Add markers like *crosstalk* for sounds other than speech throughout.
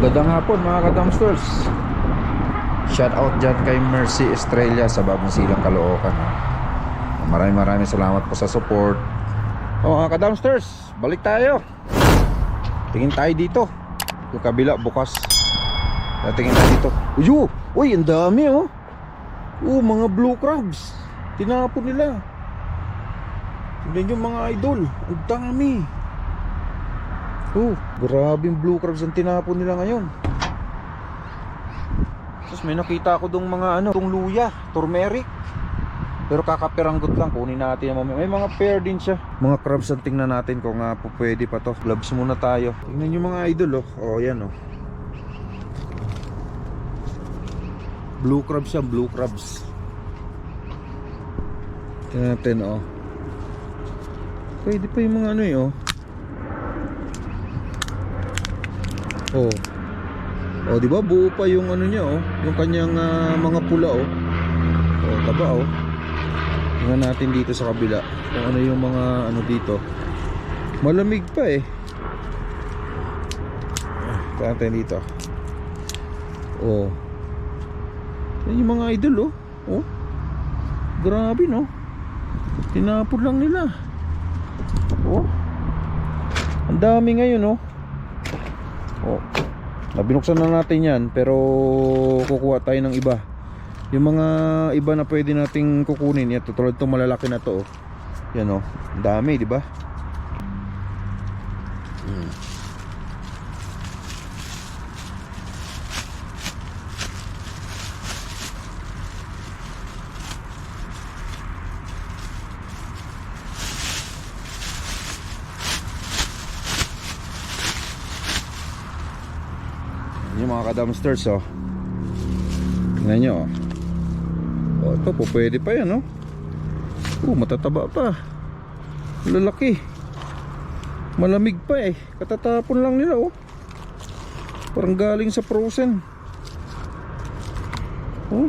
Magandang hapon mga ka-dumpsters Shout out dyan kay Mercy Estrella sa Bagong Silang Caloocan. Maraming maraming salamat po sa support. O mga ka-dumpsters Balik tayo. Tingin tayo dito. Yung kabila bukas. Tingin tayo dito. Uy, oh! uy ang dami oh! Oh mga blue crabs. Tinapon nila. Tignan yung mga idol. Ang dami Oh, grabing blue crabs ang tinapon nila ngayon. Tapos may nakita ako dong mga ano, tong luya, turmeric. Pero kakapiranggot lang, kunin natin yung mamaya. May mga pair din siya. Mga crabs ang tingnan natin kung po pwede pa to. Gloves muna tayo. Tingnan yung mga idol oh. Oh, yan oh. Blue crabs yan, blue crabs. Tingnan natin oh. Pwede pa yung mga ano eh oh. Oh. Oh, di ba? Buo pa yung ano niya, oh. Yung kanyang ah, mga pula, oh. Oh, taba, oh. Tingnan natin dito sa kabila. Kung ano yung mga ano dito. Malamig pa eh. Tingnan natin dito. Oh. Yan yung mga idol, oh. Oh. Grabe, no? Tinapon lang nila. Oh. Ang dami ngayon, oh. Oh. Nabinuksan na natin 'yan pero kukuha tayo ng iba. Yung mga iba na pwede nating kukunin, ito tulad itong malalaki na to. Oh. Yan oh, dami, di ba? Ka-dumpsters oh. Tingnan nyo oh. Oh, ito po pwede pa yan oh. Oh, matataba pa. Lalaki. Malamig pa eh. Katatapon lang nila oh. Parang galing sa frozen. Oh.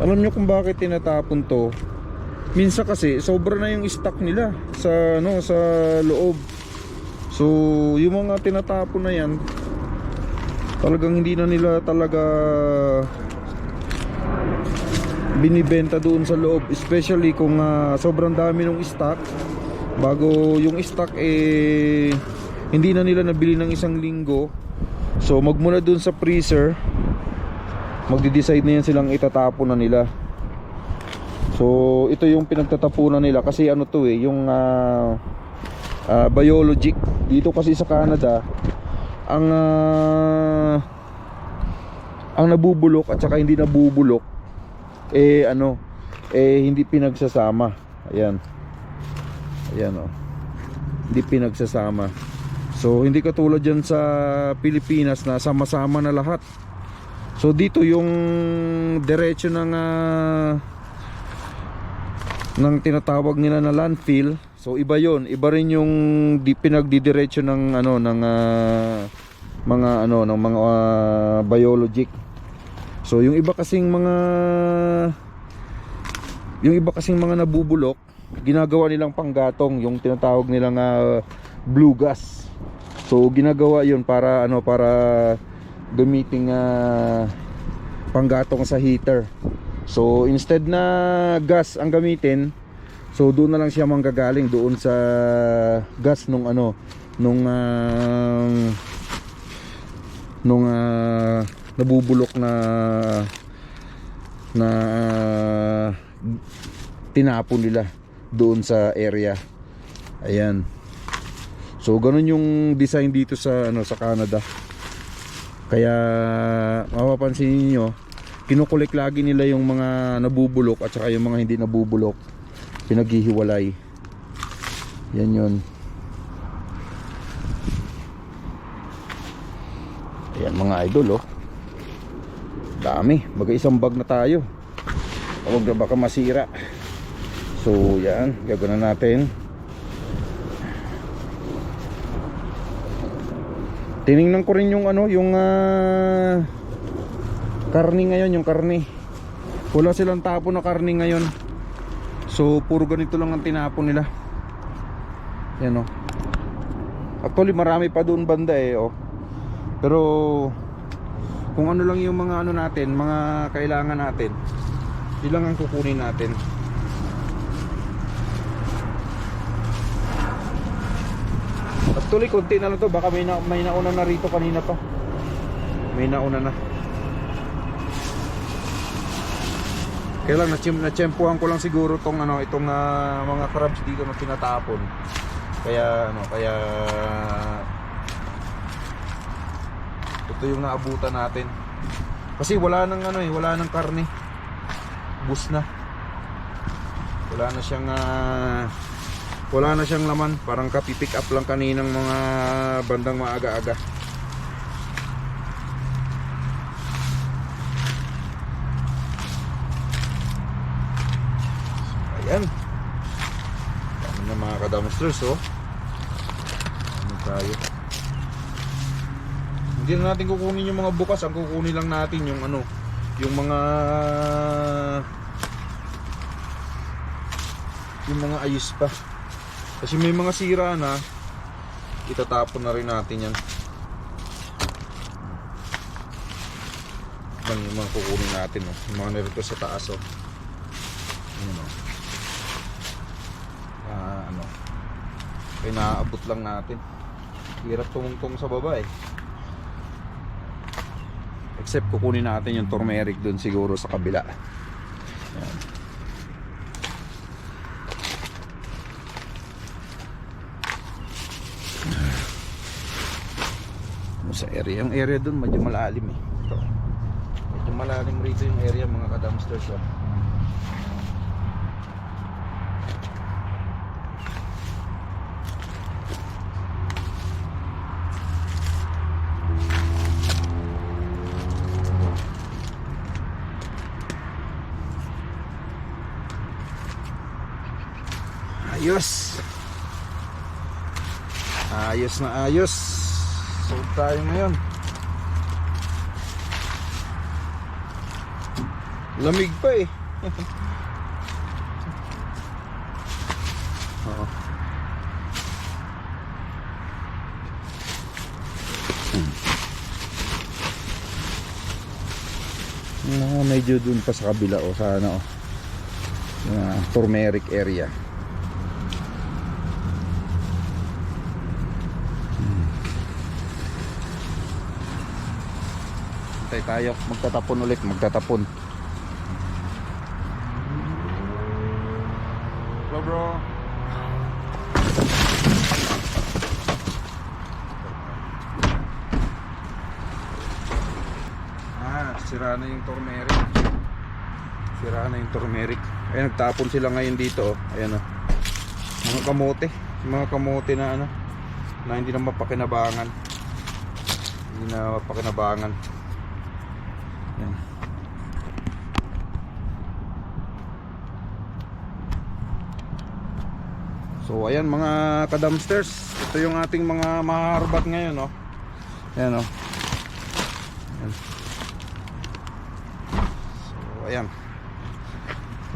Alam nyo kung bakit tinatapon to? Minsan kasi sobra na yung stock nila sa ano sa loob. So, yung mga tinatapon na yan, talagang hindi na nila talaga binibenta doon sa loob. Especially kung ah, sobrang dami ng stock. Bago yung stock eh hindi na nila nabili ng isang linggo. So, magmula doon sa freezer, magde-decide na yan silang itatapon na nila. So, ito yung pinagtatapunan nila kasi ano to eh, yung ah, ah, biologic dito kasi sa Canada ang ah, ang nabubulok at saka hindi nabubulok eh ano eh hindi pinagsasama. Ayan. Ayan oh. Hindi pinagsasama. So hindi katulad dyan sa Pilipinas na sama-sama na lahat. So dito yung diretso ng ah, ng tinatawag nila na landfill. So iba 'yon, iba rin yung di pinagdidiretso ng ano ng ah, mga ano ng mga ah, biologic. So yung iba kasing mga yung iba kasing mga nabubulok, ginagawa nilang panggatong, yung tinatawag nilang ah, blue gas. So ginagawa 'yon para ano para gamiting ah, panggatong sa heater. So instead na gas ang gamitin, so doon na lang siya manggagaling doon sa gas nung ano nung ah, nung ah, nabubulok na na ah, tinapon nila doon sa area. Ayan. So ganun yung design dito sa ano sa Canada. Kaya mapapansin niyo kinukulik lagi nila yung mga nabubulok at saka yung mga hindi nabubulok pinaghihiwalay. Yan yun. Ayan mga idol oh. Dami. Baga isang bag na tayo. Huwag na baka masira. So yan. Gagawin na natin. Tiningnan ko rin yung ano yung ah karni ngayon yung karni wala silang tapo na karni ngayon so puro ganito lang ang tinapon nila yan o Actually marami pa doon banda eh oh. Pero kung ano lang yung mga ano natin, mga kailangan natin. Yun lang ang kukunin natin. Actually konti na lang to, baka may, na, may nauna na rito kanina pa. May nauna na. Kaya lang natsyem, natsyempohan ko lang siguro tong ano, itong ah, mga crabs dito na tinatapon. Kaya ano, kaya ito yung naabutan natin. Kasi wala nang ano eh, wala nang karne. Bus na. Wala na siyang ah, wala na siyang laman, parang kapipick up lang kaninang mga bandang maaga-aga. Ayan. Dami na mga kadamsters, oh. Ano tayo? Hindi na natin kukunin yung mga bukas. Ang kukunin lang natin yung ano, yung mga yung mga ayos pa. Kasi may mga sira na itatapon na rin natin yan. Yan yung mga kukunin natin, oh. Yung mga narito sa taas, oh. Yun, oh. Ano. Kaya naaabot lang natin. Hirap tumungtong sa baba, eh. Except kukunin natin yung turmeric dun siguro sa kabila. Yan. Ano sa area? Yung area dun medyo malalim eh. Ito. Medyo malalim rito yung area mga ka-dumpsters. Oh. Ayos. Ayos na ayos. So tayo ngayon. Lamig pa eh. *laughs* Oo. Ah, medyo dun pa sa kabila o sa ano oh. Yung, ah, turmeric area. Hintay tayo, magtatapon ulit, magtatapon. Bro bro. Ah, sira na yung turmeric. Sira na yung turmeric. Ay nagtapon sila ngayon dito oh. Ayan oh. Mga kamote, mga kamote na ano na hindi na mapakinabangan. Hindi na mapakinabangan. Yan. So ayan mga ka-dumpsters, ito yung ating mga maharbat ngayon, no. Ayan, no. Ayan. So ayan.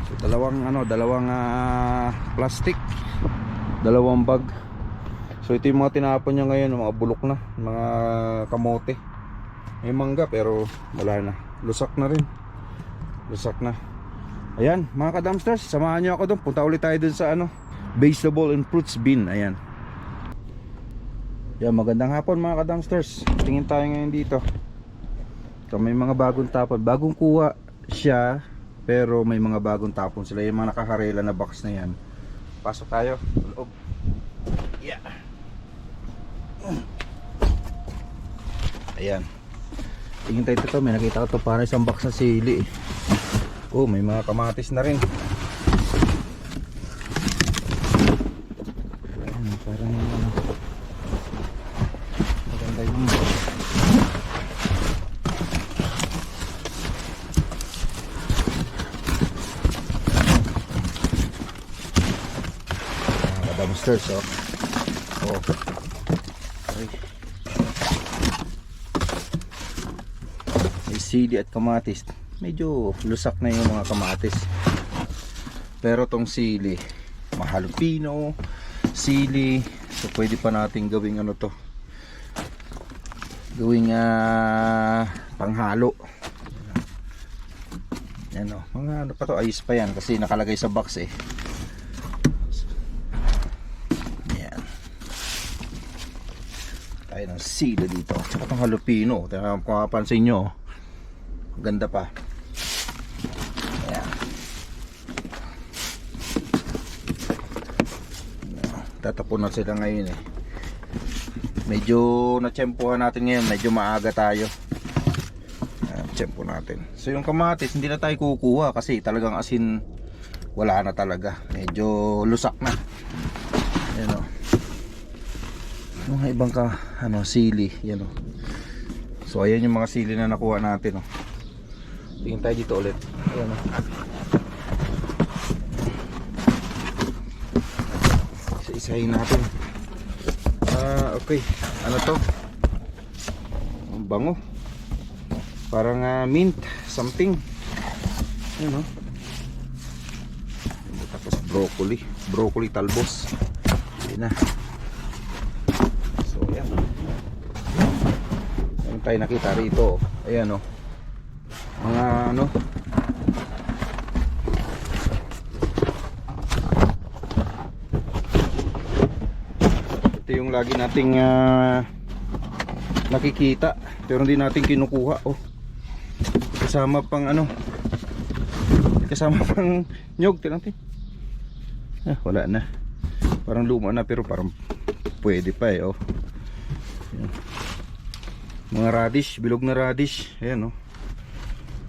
So dalawang ano, dalawang ah, plastic, dalawang bag. So ito yung mga tinapon niya ngayon, mga bulok na, mga kamote. May mangga pero wala na. Lusak na rin. Lusak na. Ayan, mga ka-dumpsters, samahan niyo ako doon. Punta ulit tayo doon sa ano, vegetable and fruits bin. Ayan. Yan, magandang hapon mga ka-dumpsters. Tingin tayo ngayon dito. So, may mga bagong tapon. Bagong kuha siya, pero may mga bagong tapon sila. Yung mga nakakarela na box na yan. Pasok tayo. Loob. Yeah. Ayan. Tingin tayo dito, may nakita ko to para isang box na sili eh. Oh, may mga kamatis na rin. Ayan, parang ano. Maganda yung mga dumpsters oh. Oh. Ay. May sili at kamatis. Medyo lusak na yung mga kamatis. Pero tong sili, mahalupino, sili. So pwede pa natin gawing ano to. Gawing ah, panghalo. Yan o. Mga ano pa to, ayos pa yan kasi nakalagay sa box eh. Yan. Tayo ng sila dito. Tsaka itong halupino. Kung mapapansin nyo, ang ganda pa. Ayan. Tatapon na sila ngayon eh. Medyo natsempuhan natin ngayon. Medyo maaga tayo. Ayan, tsempo natin. So yung kamatis, hindi na tayo kukuha kasi talagang asin wala na talaga. Medyo lusak na. Ayan o. Mga ibang ka, ano, sili. Yan o. So ayan yung mga sili na nakuha natin o. Tingin tayo dito ulit. Ayan o. Isa-isahin natin. Ah, okay. Ano to? Ang bango. Parang ah, mint something. Ayan o. Tapos broccoli. Broccoli talbos. Ayan na. So, ayan. Ayan tayo nakita rito. Ayan o. Mga ano. Ito yung lagi nating ah, nakikita. Pero hindi natin kinukuha. Oh. Kasama pang ano. Kasama *laughs* pang nyog. Tignan natin. Ah, wala na. Parang luma na pero parang pwede pa eh. Oh. Mga radish, bilog na radish. Ayan oh.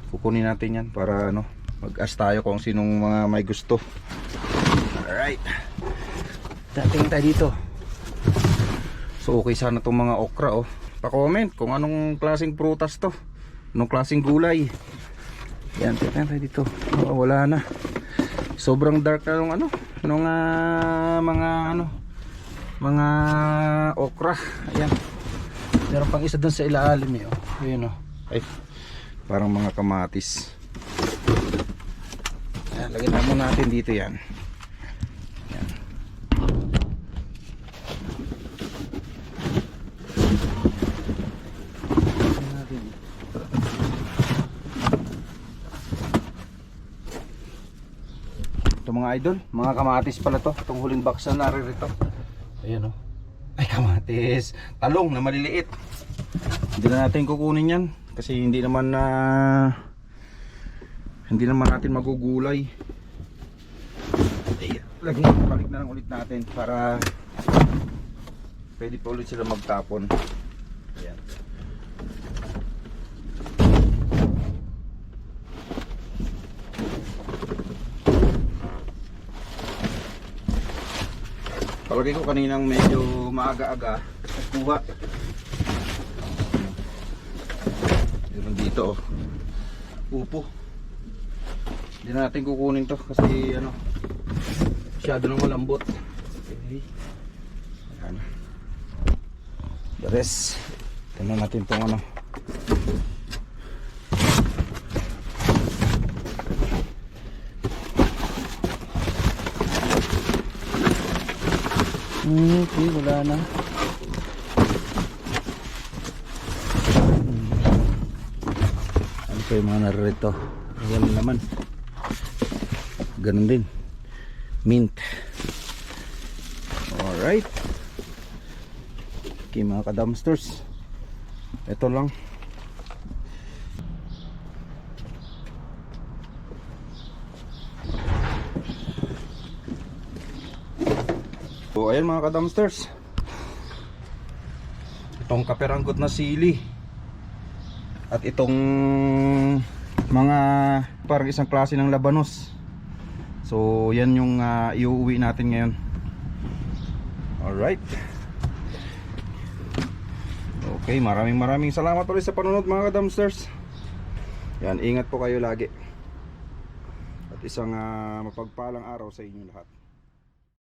Kukunin natin yan para ano, mag-ask tayo kung sinong mga may gusto. Alright. Dating tayo dito. So okay sana itong mga okra oh. Pa-comment kung anong klaseng prutas to. Anong klaseng gulay. Yan, tingnan tayo dito. Oh, wala na. Sobrang dark na nung ano, nung ah, mga ano, mga okra. Ayan. Meron pang isa doon sa ilalim eh. Oh. Ayun oh. Ay, parang mga kamatis. Ayan, lagyan na muna natin dito yan. Ayan. Ito mga idol, mga kamatis pala to. Itong huling box na naririto. Ayan o. Ay kamatis. Talong na maliliit. Hindi na natin kukunin yan. Kasi hindi naman na hindi naman natin magugulay. Ay, lagi balik na lang ulit natin para pwede pa ulit sila magtapon. Ayan. Palagay ko kaninang medyo maaga-aga kuha. Meron dito oh. Upo. Hindi na natin kukunin to kasi ano masyado nang malambot. Okay. Ayan. The rest. Tingnan natin tong ano. Hmm, okay, wala na. Pa yung mga naririto? Wala naman. Ganun din. Mint. Alright. Okay mga ka-dumpsters. Ito lang. So ayan mga ka-dumpsters. Itong kaperanggot na sili. At itong mga parang isang klase ng labanos. So yan yung uh, iuwi natin ngayon. Alright. Okay, maraming maraming salamat ulit sa panonood mga ka-dumpsters. Yan, ingat po kayo lagi. At isang ah, mapagpalang araw sa inyo lahat.